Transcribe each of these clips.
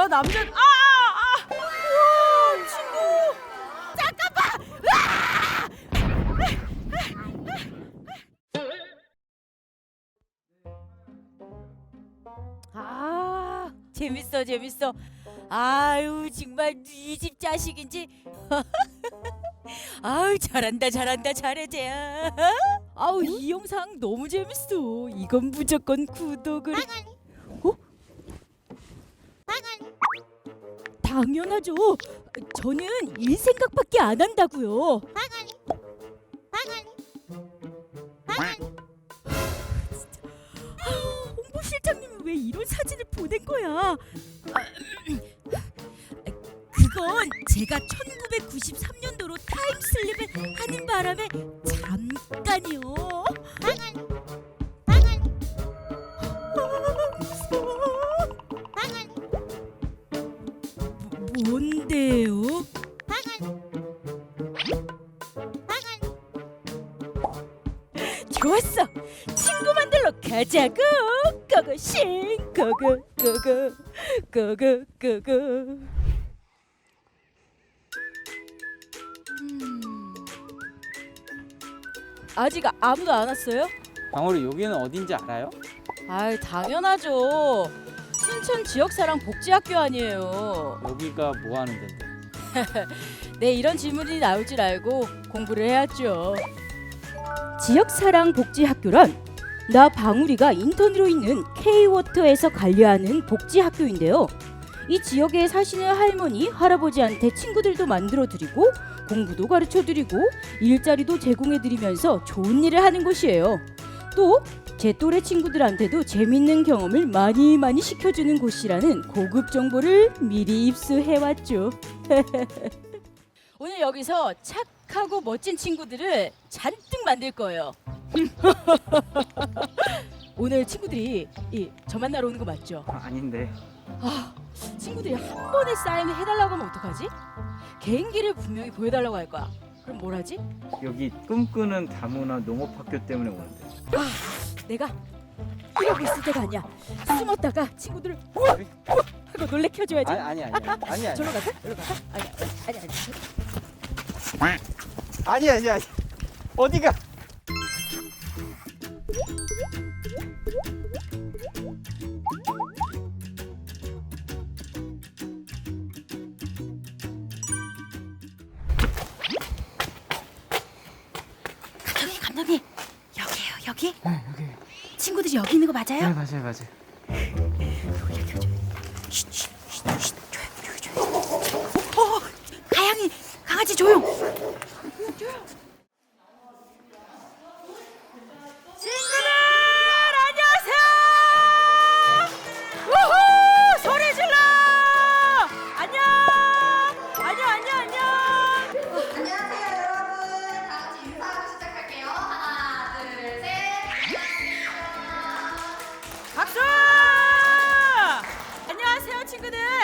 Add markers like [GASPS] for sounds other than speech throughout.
나 남자 아! 아! 친구. 잠깐만. 아, 재밌어, 재밌어. 아유, 정말 이집 자식인지. [LAUGHS] 아유, 잘한다, 잘한다, 잘해, 쟤야. 아우, 이 영상 너무 재밌어. 이건 무조건 구독을. 어? 당연하죠. 저는 일 생각밖에 안 한다고요. 홍보 실장님이 왜 이런 사진을 보낸 거야? 아, 그건 제가 1993년도로 타임슬립을 하는 바람에 잠깐이요. 아, 좋았어. 친구 만들러 가자고. 고고싱 고고 고고 고고 고고. 음. 아직 아무도 안 왔어요? 방울이 여기는 어딘지 알아요? 아이 당연하죠. 순천 지역사랑 복지학교 아니에요. 여기가 뭐 하는 데인데? [LAUGHS] 네 이런 질문이 나올 줄 알고 공부를 해야죠. 지역사랑 복지학교란 나 방울이가 인턴으로 있는 K워터에서 관리하는 복지학교인데요. 이 지역에 사시는 할머니, 할아버지한테 친구들도 만들어 드리고 공부도 가르쳐 드리고 일자리도 제공해 드리면서 좋은 일을 하는 곳이에요. 또 제 또래 친구들한테도 재밌는 경험을 많이 많이 시켜주는 곳이라는 고급 정보를 미리 입수해 왔죠. [LAUGHS] 오늘 여기서 착 하고 멋진 친구들을 잔뜩 만들 거예요. 오늘 친구들이 이, 저 만나러 오는 거 맞죠? 아, 아닌데. 아, 친구들이 한 번에 사인을 해달라고 하면 어떡하지? 개인기를 분명히 보여달라고 할 거야. 그럼 뭘 하지? 여기 꿈꾸는 다문화 농업학교 때문에 오는데. 아, 내가 이러고 있을 때가 아니야. 숨었다가 친구들을 어? 어? 하고 놀래켜줘야지. 아니 아니 아니 아니 아니 저로 갈까? 저로 갈까? 아니, 아니, 아니. 아니 아니 아니 어디가? 감독님, 감독님. 여기에요, 여기? 네 여기. 친구들이 여기 있는 거 맞아요? 네 맞아요 맞아요. 어, 가양이 강아지 조용.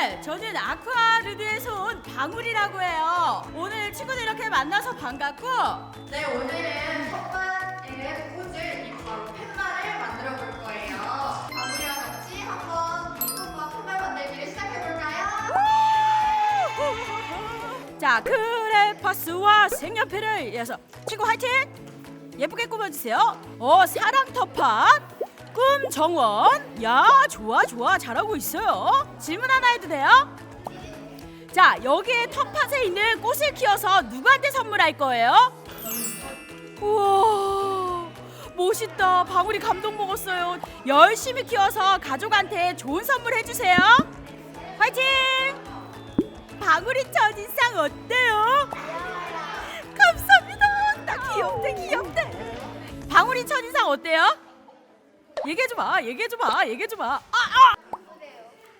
친구들 저는 아쿠아르드에서 온 방울이라고 해요. 오늘 친구들 이렇게 만나서 반갑고. 네 오늘은 첫 번째 꽂을 이 바로 팻말을 만들어 볼 거예요. 방울이와 같이 한번 이것과 팻말 만들기를 시작해 볼까요? 자 크레파스와 색연필을 이어서. 친구 화이팅! 예쁘게 꾸며주세요. 어 사랑 터팟 꿈 정원 야 좋아 좋아 잘하고 있어요 질문 하나 해도 돼요? 자 여기에 텃밭에 있는 꽃을 키워서 누구한테 선물할 거예요? 우와 멋있다 방울이 감동 먹었어요 열심히 키워서 가족한테 좋은 선물 해주세요 화이팅! 방울이 첫인상 어때요? 감사합니다 나 귀엽대 귀엽대 방울이 첫인상 어때요? 얘기해 줘 봐 얘기해 줘 봐 얘기해 줘 봐 아, 아!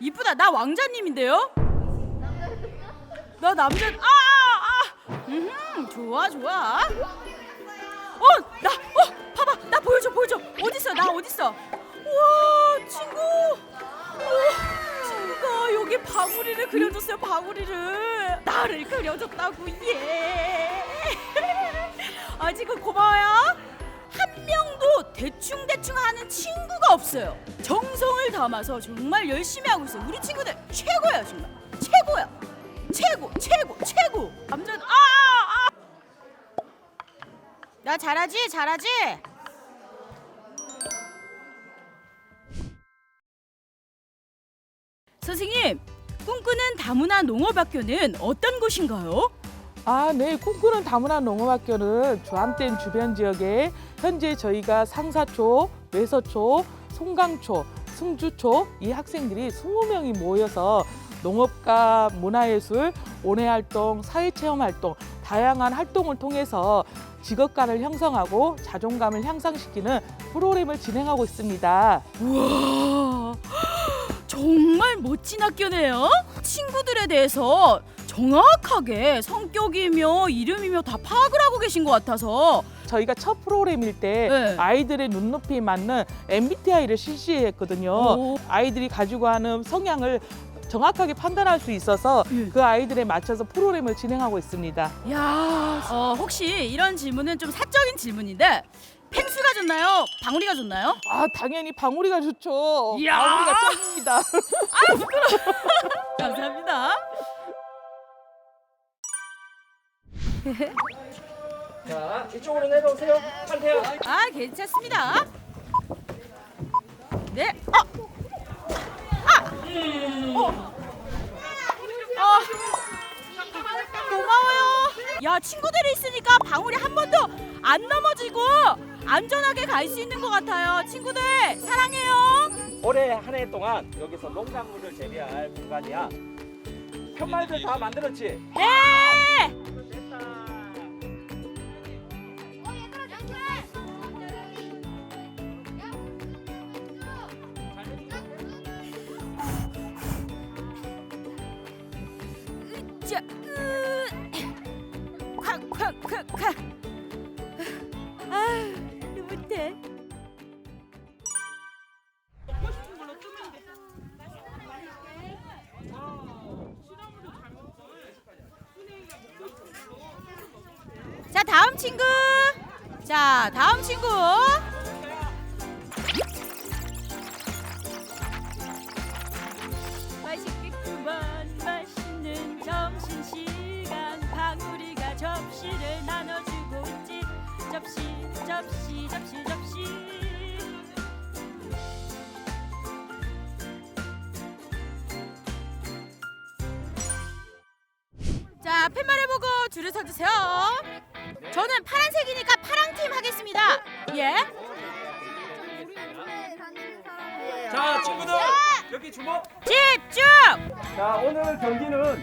이쁘다 나 왕자님인데요? 나 남자 아, 아, 아. 음, 좋아 좋아 어, 나, 어, 봐 봐, 나 보여줘, 보여줘. 어딨어, 나 어딨어? 우와, 친구. 우와, 친구가 여기 방울이를 그려줬어요, 방울이를. 나를 그려줬다고, 예. [LAUGHS] 아, 친구 고마워요. 한 명도 대충 대충 대충 하는 친구가 없어요. 정성을 담아서 정말 열심히 하고 있어요. 우리 친구들 최고예요 정말 최고야. 최고 최고 최고. 남자 아 아. 아. 나 잘하지 잘하지. 선생님 꿈꾸는 다문화 농업학교는 어떤 곳인가요? 아, 네. 꿈꾸는 다문화 농업학교는 주안댐 주변 지역에 현재 저희가 상사초, 외서초, 송강초, 승주초 이 학생들이 20명이 모여서 농업과 문화예술, 온해 활동, 사회체험 활동 다양한 활동을 통해서 직업관을 형성하고 자존감을 향상시키는 프로그램을 진행하고 있습니다. 우와 [GASPS] 정말 멋진 학교네요. 친구들에 대해서 정확하게 성격이며 이름이며 다 파악을 하고 계신 것 같아서 저희가 첫 프로그램일 때 네. 아이들의 눈높이에 맞는 MBTI를 실시했거든요. 오. 아이들이 가지고 하는 성향을 정확하게 판단할 수 있어서 예. 그 아이들에 맞춰서 프로그램을 진행하고 있습니다. 야 어, 혹시 이런 질문은 좀 사적인 질문인데 펭수가 좋나요? 방울이가 좋나요? 아 당연히 방울이가 좋죠. 이야. 방울이가 짱입니다. 감사합니다. [LAUGHS] 자, 이쪽으로 내려오세요. 한태요. 아 괜찮습니다. 네. 아. 아. 어. 아. 고마워요. 야 친구들이 있으니까 방울이 한 번도 안 넘어지고 안전하게 갈 수 있는 것 같아요. 친구들 사랑해요. 올해 한 해 동안 여기서 농작물을 재배할 공간이야. 편말들 다 만들었지? 네. 자, 콱콱콱콱 아, 못해. 자, 다음 친구. 자, 다음 친구. 자 팻말 해보고 줄을 서주세요 저는 파란색이니까 파랑팀 하겠습니다 예 자, 친구들 여기 주목. 집중 자, 오늘 경기는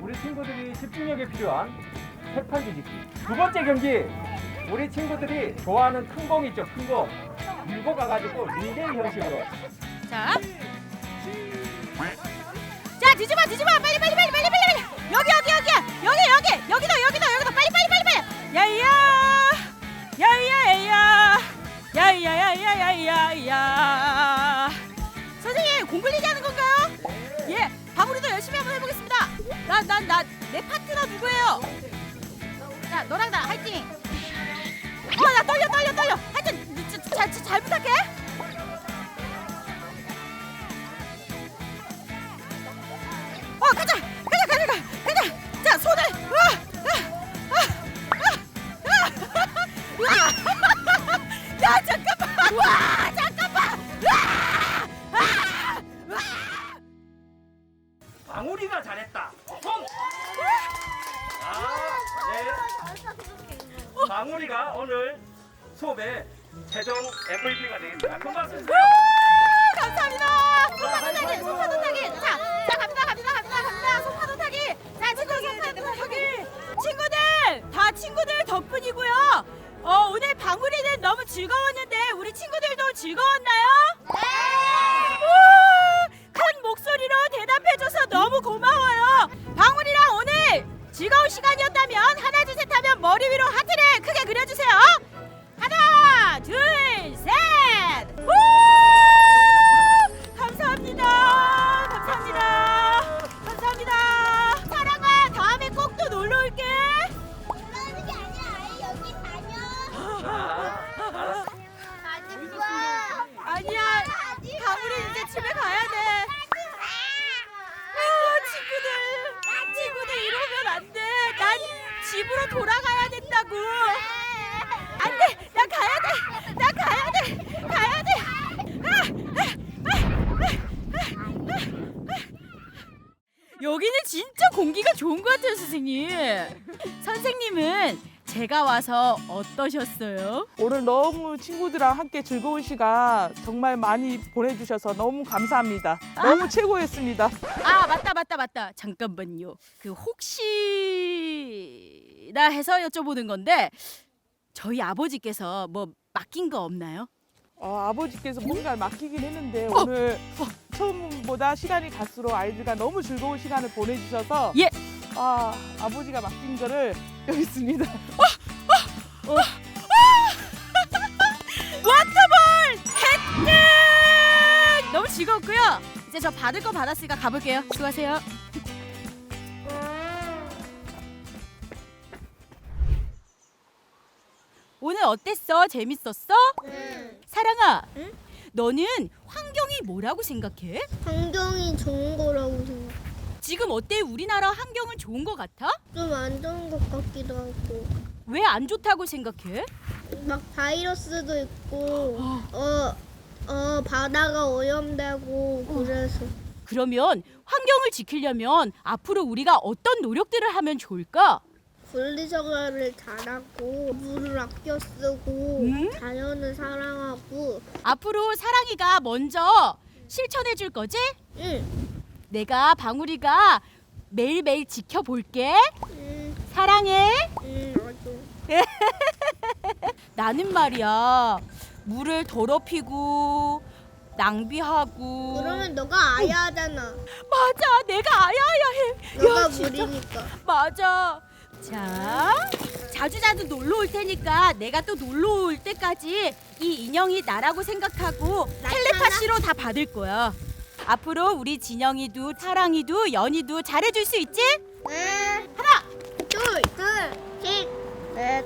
우리 친구들이 집중력에 필요한 세판 뒤집기. 두 번째 경기. 우리 친구들이 좋아하는 큰 공 있죠, 큰 공. 밀고 가가지고 릴레이 형식으로. 자. 자, 뒤집어, 뒤집어. 빨리, 빨리, 빨리, 빨리, 빨리, 빨리. 여기. 여기, 여기. 여기다, 여기다, 여기다. 빨리, 빨리, 빨리, 빨리. 야이야. 야이야, 야이야. 야이야, 야이야, 야이야, 야. 선생님, 공 굴리기 하는 건가요? 예. 방울이도 열심히 한번 해보겠습니다. 나, 나, 나, 내 파트너 누구예요? 자, 너랑 나 화이팅. 어, 나 떨려, 떨려, 떨려. 하여튼, 잘, 잘, 잘 부탁해. 어 가자 방울이가 잘했다. 홈! 아, 네. 방울이가 오늘 수업의 최종 MVP가 되겠습니다. 큰 박수 주세요. 우, 감사합니다 손파도 타기 손파도 타기 자, 자 갑니다 갑니다 갑니다 갑니다 손파도 타기 자 친구 손파도 타기 친구들 다 친구들 덕분이고요 어 오늘 방울이는 너무 즐거웠는데 우리 친구들도 즐거웠나요? 네! 머리 위로 하트 좋은 것 같아요, 선생님. 선생님은 제가 와서 어떠셨어요? 오늘 너무 친구들랑 함께 즐거운 시간 정말 많이 보내주셔서 너무 감사합니다. 너무 최고였습니다. 아 맞다 맞다 맞다 잠깐만요 그 혹시나 해서 여쭤보는 건데 저희 아버지께서 뭐 맡긴 거 없나요? 어, 아버지께서 뭔가를 맡기긴 했는데 오늘 처음보다 시간이 갈수록 아이들과 너무 즐거운 시간을 보내주셔서 예. 아 아버지가 맡긴 거를 [LAUGHS] 여기 있습니다. 워터볼 획득 너무 즐거웠고요 이제 저 받을 거 받았으니까 가볼게요 수고하세요 오늘 어땠어? 재밌었어? 사랑아 너는 환경이 뭐라고 생각해? 환경이 좋은 거라고 생각. 지금 어때? 우리나라 환경은 좋은 거 같아? 좀 안 좋은 것 같기도 하고. 왜 안 좋다고 생각해? 막 바이러스도 있고, 어, 어, 바다가 오염되고, 그래서. 그러면 환경을 지키려면 앞으로 우리가 어떤 노력들을 하면 좋을까? 분리수거를 잘하고, 물을 아껴 쓰고, 음? 자연을 사랑하고, 앞으로 사랑이가 먼저 실천해 줄 거지? 응, 내가 방울이가 매일매일 지켜볼게. 응, 사랑해. 응, 아주. [LAUGHS] 나는 말이야. 물을 더럽히고 낭비하고 그러면 너가 아야 하잖아. 맞아. 내가 아야야 해. 너가. 물이니까. 맞아. 자, 자주 자주 놀러 올 테니까 내가 또 놀러 올 때까지 이 인형이 나라고 생각하고 텔레파시로 다 받을 거야. 앞으로 우리 진영이도 사랑이도 연이도 잘해줄 수 있지? 네. 하나, 둘, 둘, 셋, 넷,